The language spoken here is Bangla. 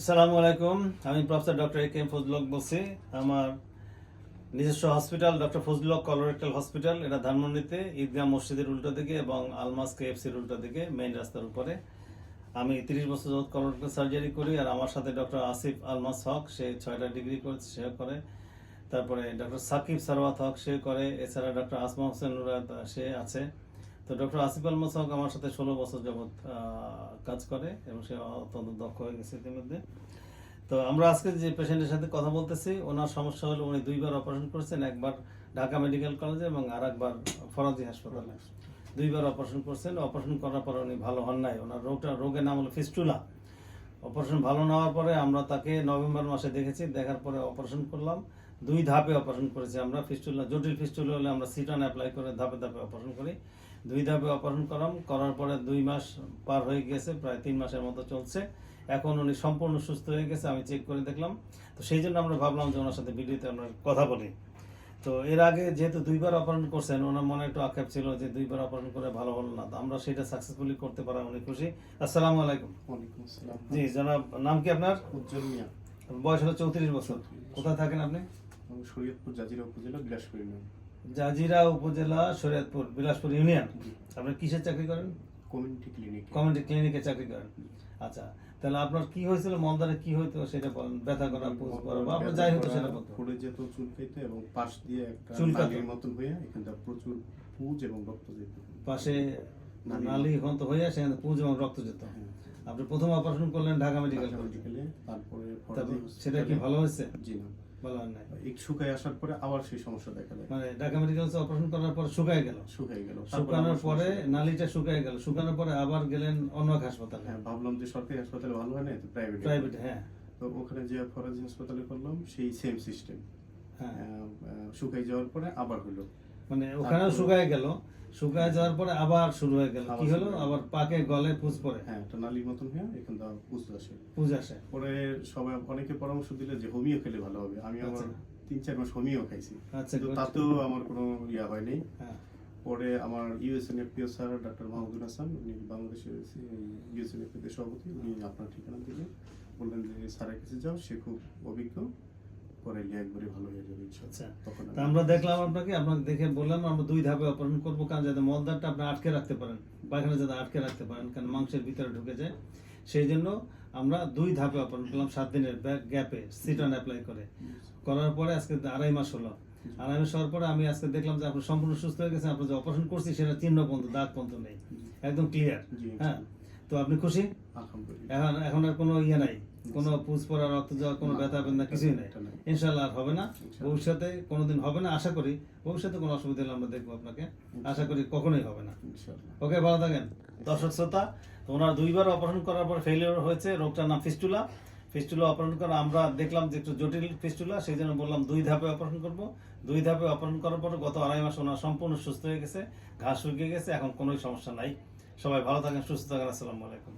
আসসালামু আলাইকুম। আমি professor doctor A K M ফজলক বলছি। আমার নিজস্ব হসপিটাল ডক্টর ফজলক কলোরেক্টাল হসপিটাল। এটা ধানমন্ডিতে, ঈদগাহ মসজিদের উল্টো দিকে এবং আলমাস কে কেএফসির উল্টো দিকে, মেইন রাস্তার উপরে। আমি তিরিশ বছর যাবত কলোরেক্টাল সার্জারি করি আর আমার সাথে ডক্টর আসিফ আলমাস হক, সে ছয়টা ডিগ্রি করেছে সে করে। তারপরে ডক্টর সাকিব সারওয়াত হক সে করে। এছাড়া ডক্টর আসমা হোসেন সে আছে। তো ডক্টর আসিফ আলমাস হক আমার সাথে ষোলো বছর যাবৎ কাজ করে এবং সে অত্যন্ত দক্ষ হয়ে গেছে ইতিমধ্যে। তো আমরা আজকে যে পেশেন্টের সাথে কথা বলতেছি, ওনার সমস্যা হলো উনি দুইবার অপারেশন করেছেন, একবার ঢাকা মেডিকেল কলেজে এবং আর একবার ফরাজি হাসপাতালে। দুইবার অপারেশন করছেন, অপারেশন করার পরে উনি ভালো হন নাই। ওনার রোগটা, রোগের নাম হলো ফিস্টুলা। অপারেশন ভালো না হওয়ার পরে আমরা তাকে নভেম্বর মাসে দেখেছি, দেখার পরে অপারেশন করলাম। দুই ধাপে অপারেশন করেছি আমরা। ফিস্টুলা জটিল ফিস্টুলা হলে আমরা সিটন অ্যাপ্লাই করে ধাপে ধাপে অপারেশন করি। দুই ধাপে অপারেশন করাম করার পরে দুই মাস পার হয়ে গেছে প্রায় তিন মাসের মতো চলছে। এখন উনি সম্পূর্ণ সুস্থ হয়ে গেছে আমি চেক করে দেখলাম। তো সেই জন্য আমরা ভাবলাম যে ওনার সাথে ভিডিওতে আমরা কথা বলি। তো এর আগে যেহেতু দুইবার অপারেশন করছেন ওনার মনে একটু আক্ষেপ ছিল যে দুইবার অপারেশন করে ভালো হলো না। তো আমরা সেটা সাকসেসফুলি করতে পারা উনি খুশি। আসসালামু আলাইকুম। ওয়ালাইকুম আসসালাম। জি জনাব নাম কি আপনার? উজ্জ্বল মিয়া। বয়স হলো চৌত্রিশ বছর। কোথায় থাকেন আপনি? শরীয়তপুর জাজিরা উপজেলা বিলাসপুর ইউনিয়ন। জাজিরা উপজেলা শরীয়তপুর বিলাসপুর ইউনিয়ন? আপনি কিসের চাকরি করেন? কমিউনিটি ক্লিনিক কমিউনিটি ক্লিনিকে চাকরি করেন। আচ্ছা তাহলে আপনার কি হয়েছিল? মন্দারে কি হইতো সেটা বলেন। ব্যথা করা পুজ করা বা আপনার যাই হতো সেটা বলতো যেত চুলকাইতে এবং পাশ দিয়ে একটা চুলকাতো। মতন হয়ে এখানটা প্রচুর পুজ এবং রক্ত যেত। পাশে নালী। হন্ত হয়ে সেখানে পুজ এবং রক্ত যেত। হ্যাঁ। আপনি প্রথম অপারেশন করলেন ঢাকা মেডিকেল কলেজে তারপর সেটা কি ভালো হয়েছে? জি না। ভালো নাই। শুকায় আসার পরে আবার সেই সমস্যা দেখা দেয়। মানে ঢাকা মেডিকেল অপারেশন করার পরে শুকায় গেল। শুকায় গেল। শুকানোর পরে নালিটা শুকায় গেল। শুকানোর পরে আবার গেলেন অন্য এক হাসপাতালে। হ্যাঁ ভাবলাম যে সরকারি হাসপাতালে ভালো হয় না প্রাইভেট প্রাইভেট হ্যাঁ। তো ওখানে যে ফরাজি হাসপাতালে করলাম সেই সেম সিস্টেম হ্যাঁ। শুকাই যাওয়ার পরে আবার হলো। মানে ওখানেও শুকায় গেল। শুকায় যাওয়ার পরে আবার শুরু হয়ে গেল। কি হলো। আবার পাকে গলে পুজ পড়ে। হ্যাঁ একটা নালীর মতন হয়ে এখান থেকে বুঝতে আসে। পুজ আসে। পরে সবাই অনেকে পরামর্শ দিলে যে হোমিও খেলে ভালো হবে। আমি আমার আচ্ছা। তিন চার মাস হোমিও খাইছি। আচ্ছা, কিন্তু. তাতেও আমার কোনো ইয়া হয়নি হ্যাঁ। পরে আমার ইউএসএনএফপিও স্যার ডাক্তার মাহমুদুল হাসান উনি বাংলাদেশের ইউএসএনএফপিতে সভাপতি উনি আপনার ঠিকানা দিলে বললেন যে স্যারের কাছে যাও সে খুব অভিজ্ঞ। একবারে ভালো হয়ে যাবে। আচ্ছা তখন আমরা দেখলাম আপনাকে আপনাকে দেখে বললাম আমরা দুই ধাপে অপারেশন করব কারণ যাতে মলদারটা আপনি আটকে রাখতে পারেন পায়খানা যাতে আটকে রাখতে পারেন কারণ মাংসের ভিতরে ঢুকে যায়। সেই জন্য আমরা দুই ধাপে অপারেশন করলাম সাত দিনের গ্যাপে সিটন অ্যাপ্লাই করে। করার পরে আজকে আড়াই মাস হলো। আড়াই মাস হওয়ার পরে আমি আজকে দেখলাম যে আপনি সম্পূর্ণ সুস্থ হয়ে গেছেন আপনি যে অপারেশন করছি সেটা চিহ্ন পর্যন্ত দাগ পর্যন্ত নেই। একদম ক্লিয়ার হ্যাঁ? তো আপনি খুশি? এখন এখন আর কোনো ইয়ে নাই? কোনো পুজ পড়া রক্ত যাওয়া কোনো না, ব্যথা বেদনা কিছুই নাই। ইনশাল্লাহ আর হবে না। ভবিষ্যতে কোনোদিন হবে না আশা করি। ভবিষ্যতে কোনো অসুবিধা হলে আমরা দেখব আপনাকে। আশা করি কখনোই হবে না। ওকে ভালো থাকেন। দর্শক শ্রোতা ওনার দুইবার অপারেশন করার পর ফেলিওর হয়েছে রোগটার নাম ফিস্টুলা। ফিস্টুলা অপারেশন করা আমরা দেখলাম যে একটু জটিল ফিস্টুলা সেই জন্য বললাম দুই ধাপে অপারেশন করব। দুই ধাপে অপারেশন করার পর গত আড়াই মাস ওনার সম্পূর্ণ সুস্থ হয়ে গেছে ঘাস শুকিয়ে গেছে এখন কোনো সমস্যা নাই। সবাই ভালো থাকেন সুস্থ থাকেন আসসালামু আলাইকুম।